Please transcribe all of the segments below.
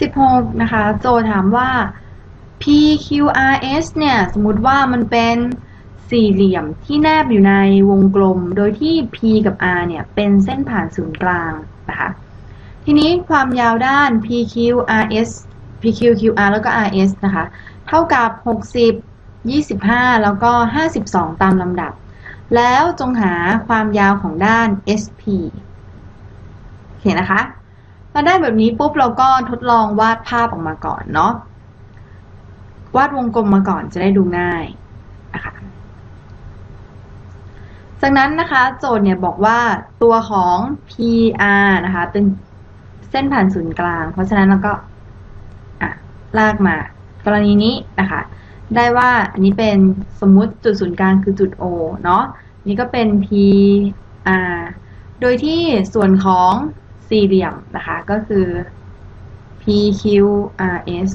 16 นะคะ โจถามว่า PQRS เนี่ย สมมติว่ามันเป็นสี่เหลี่ยมที่แนบอยู่ในวงกลม โดยที่ P กับ R เนี่ย เป็นเส้นผ่านศูนย์กลางนะคะ ทีนี้ความยาวด้าน PQRS PQQR แล้วก็ RS นะคะ เท่ากับ 60 25 แล้วก็ 52 ตามลำดับ แล้วจงหาความยาวของด้าน SP เห็นนะคะ เราได้แบบนี้ปุ๊บเราก็ทดลองวาดภาพออกมาก่อนเนาะวาดวงกลมมาก่อนจะได้ดูง่ายนะคะจากนั้นนะคะโจทย์เนี่ยบอกว่าตัวของ PR นะคะเป็นเส้นผ่านศูนย์กลาง เพราะฉะนั้นเราก็ลากมากรณีนี้นะคะ ได้ว่าอันนี้เป็นสมมุติจุดศูนย์กลางคือจุด O เนาะนี่ก็เป็น PR โดยที่ส่วนของ สี่เหลี่ยมนะคะ ก็คือ PQRS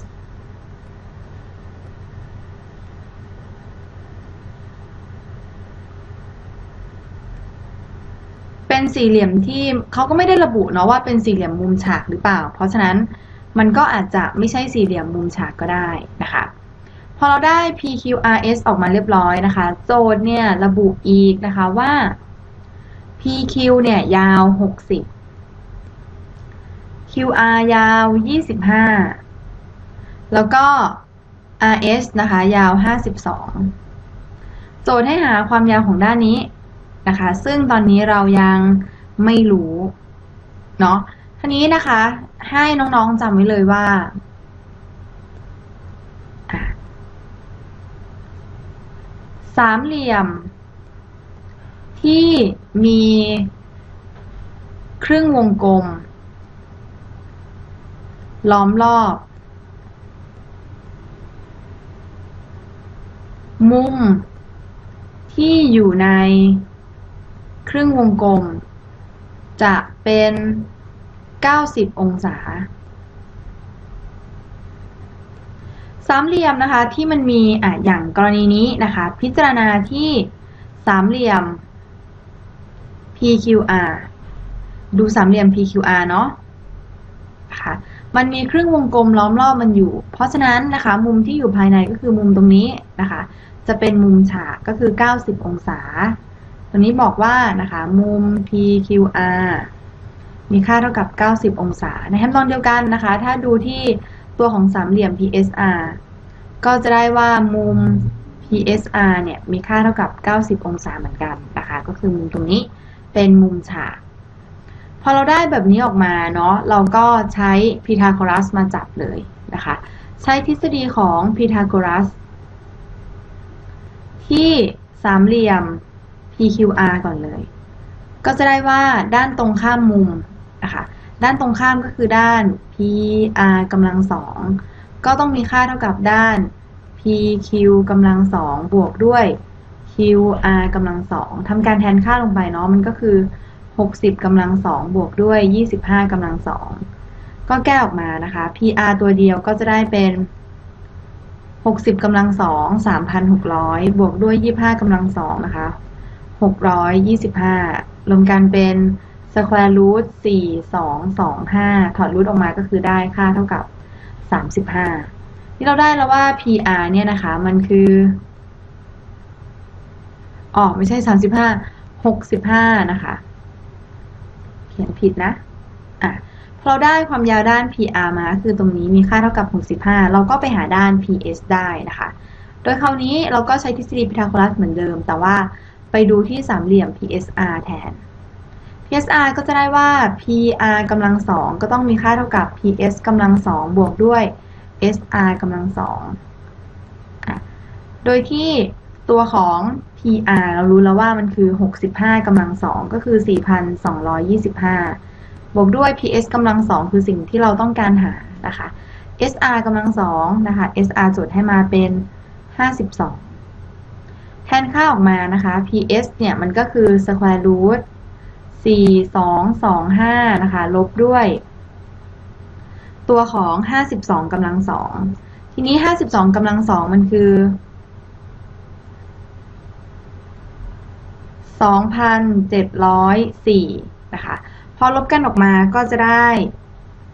เป็นสี่เหลี่ยมที่เขาก็ไม่ได้ระบุเนาะว่าเป็นสี่เหลี่ยมมุมฉากหรือเปล่า เพราะฉะนั้นมันก็อาจจะไม่ใช่สี่เหลี่ยมมุมฉากก็ได้นะคะ พอเราได้ PQRS ออกมาเรียบร้อยนะคะ โจทย์เนี่ยระบุอีกนะคะว่า PQ เนี่ยยาว 60 QR ยาว 25 แล้วก็ RS นะคะ ยาว 52 โจทย์ให้หาความยาวของด้านนี้นะคะ ซึ่งตอนนี้เรายังไม่รู้เนาะทีนี้นะคะ ให้น้องๆจำไว้เลยว่า สามเหลี่ยม ที่มีครึ่งวงกลม ล้อมรอบ มุม ที่อยู่ใน ครึ่งวงกลม จะเป็น 90 องศา สามเหลี่ยมนะคะที่มันมีอะอย่างกรณีนี้นะคะ พิจารณาที่สามเหลี่ยม PQR ดูสามเหลี่ยม PQR เนาะคะ มันมีครึ่งวงกลมล้อมรอบมันอยู่ เพราะฉะนั้นนะคะ มุมที่อยู่ภายในก็คือมุมตรงนี้นะคะ จะเป็นมุมฉากก็คือ 90 องศาตัวนี้บอกว่านะคะมุม PQR มีค่าเท่ากับ 90 องศา ในขั้นอนเดียวกันนะคะ ถ้าดูที่ตัวของสามเหลี่ยม PSR ก็จะได้ว่ามุม PSR เนี่ยมีค่าเท่ากับ 90 องศาเหมือนกันนะคะ ก็คือมุมตรงนี้เป็นมุมฉาก พอเราได้แบบนี้ออกมาเนาะเราก็ใช้พีทาโกรัสมาจับเลยนะคะ ใช้ทฤษฎีของพีทาโกรัส ที่สามเหลี่ยม PQR ก่อนเลย ก็จะได้ว่าด้านตรงข้ามมุมนะคะด้านตรงข้ามก็คือด้าน PR กำลังสองก็ต้องมีค่าเท่ากับด้าน PQ กำลังสองบวกด้วย QR กำลังสองทำการแทนค่าลงไปเนาะมันก็คือ 60กำลังสองบวกด้วย 25กำลังสองก็แก้ออกมานะคะ PR ตัวเดียวก็จะได้เป็น 60กำลังสอง3,600 บวกด้วย 25กำลังสองนะคะ625 รวมกันเป็น square root 4 2 2 5 ถอดรูทออกมาก็คือได้ค่าเท่ากับ 35 ที่เราได้แล้วว่า PR เนี่ยนะคะ มันคืออ๋อไม่ใช่ 35 65 นะคะ ขียนผิดนะอะเราได้ความยาวด้าน PR มา คือตรงนี้มีค่าเท่ากับ 65 เราก็ไปหาด้าน PS ได้นะคะ โดยคราวนี้เราก็ใช้ทฤษฎีพีทาโกรัสเหมือนเดิม แต่ว่าไปดูที่สามเหลี่ยม PSR แทน PSR ก็จะได้ว่า PR กำลังสองก็ต้องมีค่าเท่ากับ PS กำลังสองบวกด้วย SR กำลังสอง โดยที่ ตัวของ PR เรารู้แล้วว่ามันคือ 65กำลังสองก็คือ 4,225 บวกด้วย PS กำลังสองคือสิ่งที่เราต้องการหานะคะ SR กำลังสองนะคะ SR จดให้มาเป็น 52 แทนค่าออกมานะคะ PS เนี่ยมันก็คือ square root 4225 นะคะ ลบด้วย ตัวของ 52กำลังสองทีนี้ 52กำลังสองมันคือ 2,704นะคะพอลบกันออกมาก็จะได้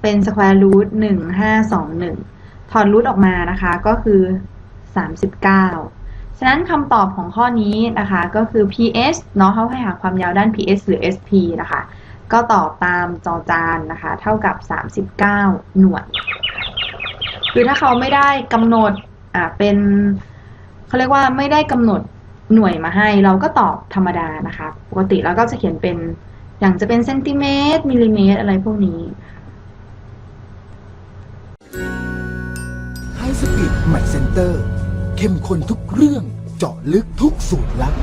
เป็น square root หนึ่งห้าสองหนึ่งถอดรูทออกมานะคะก็คือสามสิบเก้าฉะนั้นคำตอบของข้อนี้นะคะก็คือ PS เนาะเขาให้หาความยาวด้าน PS หรือ SP นะคะ ก็ตอบตามจอจานนะคะ เท่ากับ 39 หน่วย คือถ้าเขาไม่ได้กำหนดอ่าเป็นเขาเรียกว่าไม่ได้กำหนด หน่วยมาให้เราก็ตอบธรรมดานะคะ ปกติเราก็จะเขียนเป็นอย่างจะเป็นเซนติเมตรมิลลิเมตร อะไรพวกนี้ไฮสปีดใหม่เซ็นเตอร์ เข้มข้นทุกเรื่องเจาะลึกทุกสูตรลับ